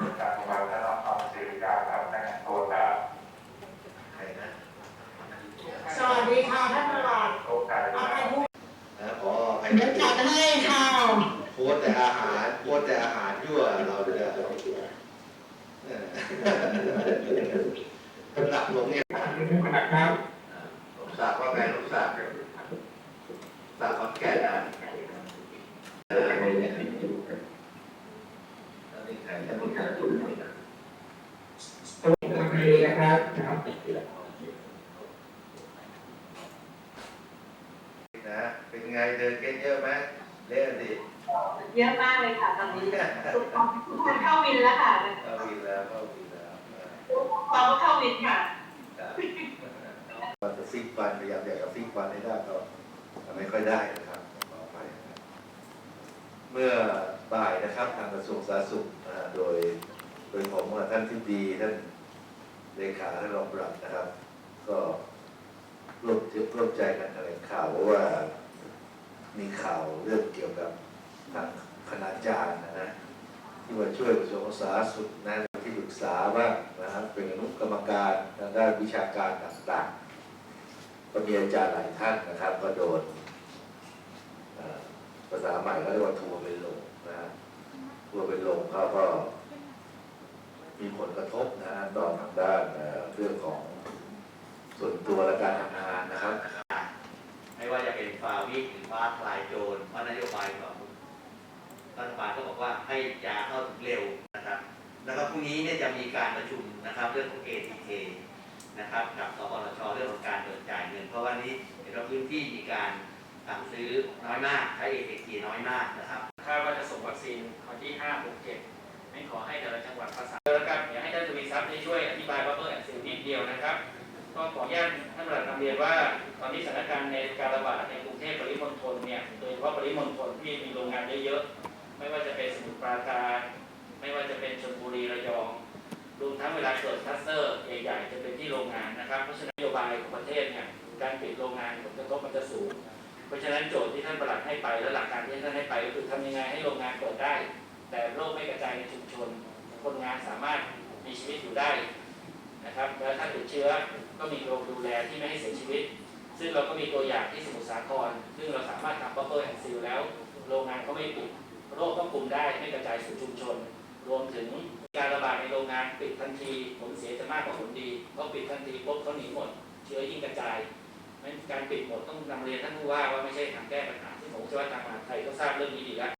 ประจำวันและนครศรีการครับแนะนำตัวครับใครนะสวัสดีค่ะท่านประหลัดโต๊ะใจเอานะไปพูดนะพอใครเดี๋ยวจัดให้ค่ะโพสแต่อาหารโพสแต่อาหารยั่วเราเลยนะเออกำลังลงเนี่ยทุกคนครับลูกสาวว่าไงลูกสาวสาวขอนแก่นนะเออเนี่ยแล้วนี่ใครจะพูดกัน ตัวเอง นะครับครับนะเป็นไงเดินเก่งเยอะไหมเล่นสิเยอะมากเลยค่ะตอนนี้ทุกคนเข้าวินแล้วค่ะเข้าวินแล้วเข้าวินแล้วเออเราก็เข้าวินค่ะครับมันจะซิกฟันพยายามอยากจะซิกฟันให้ได้ก็ไม่ค่อยได้นะครับขออภัยนะครับเมื่อบ่ายนะครับทางกระทรวงสาธารณสุขโดยโดยผมท่านที่ดีท่าน เลขาท่านรองปลัดนะครับ ก็ร่วมร่วมใจกันแถลงข่าวว่ามีข่าวเรื่องเกี่ยวกับทางคณาจารย์นะนะที่มาช่วยกระทรวงสาธารณสุขนะที่ปรึกษาบ้างนะครับเป็นอนุกรรมการทางด้านวิชาการต่างๆก็มีอาจารย์หลายท่านนะครับก็โดนภาษาใหม่ก็เรียกว่าทัวร์เป็นลงนะฮะทัวร์เป็นลงเขาก็ มีผลกระทบนะต่อทางด้านเอ่อเรื่องของส่วนตัวและการทำงานนะครับ ไม่ว่าจะเป็นฟาวิกหรือฟ้าทลายโจรเพราะนโยบายของรัฐบาลก็บอกว่าให้ยาเข้าถึงเร็วนะครับ แล้วก็พรุ่งนี้เนี่ยจะมีการประชุมนะครับเรื่องของ ATK นะครับกับสปนชเรื่องของการเบิกจ่ายเงิน เพราะวันนี้เห็นว่าพื้นที่มีการสั่งซื้อน้อยมากใช้ ATK น้อยมากนะครับคาดว่าจะส่งวัคซีนวันที่5 6 7 ไม่ขอให้แต่ละจังหวัดประสานแล้วกันอยากให้ท่านทวีทรัพย์ได้ช่วยอธิบายว่าเบอร์แอนซิลนิดเดียวนะครับ ก็ขออนุญาตท่านประหลัดนำเรียนว่า ตอนนี้สถานการณ์ในการระบาดในกรุงเทพปริมณฑลเนี่ยโดยเฉพาะปริมณฑลที่มีโรงงานเยอะๆไม่ว่าจะเป็นสมุทรปราการไม่ว่าจะเป็นชลบุรีระยองรวมทั้งเวลาเกิดคลัสเตอร์ใหญ่ๆจะเป็นที่โรงงานนะครับเพราะฉะนั้นนโยบายของประเทศเนี่ยการปิดโรงงานผลกระทบมันจะสูง เพราะฉะนั้นโจทย์ที่ท่านประหลัดให้ไปและหลักการที่ท่านให้ไปก็คือทำยังไงให้โรงงานเปิดได้ แต่โรคไม่กระจายในชุมชน คนงานสามารถมีชีวิตอยู่ได้นะครับ แล้วถ้าติดเชื้อก็มีโรงดูแลที่ไม่ให้เสียชีวิต ซึ่งเราก็มีตัวอย่างที่สมุทรสาคร ซึ่งเราสามารถทำบัฟเฟอร์แอนซิลแล้ว โรงงานก็ไม่ปิด โรคก็คุมได้ไม่กระจายสู่ชุมชน รวมถึงการระบาดในโรงงานปิดทันทีผลเสียจะมากกว่าผลดีเพราะปิดทันทีปุ๊บเขาหนีหมด เชื้อยิ่งกระจายงั้นการปิดหมดต้องนำเรียนท่านผู้ว่าว่าไม่ใช่ทางแก้ปัญหาซึ่ผมเชื่อว่าทางมหาดไทยก็ทราบเรื่องนี้ดีแล้ว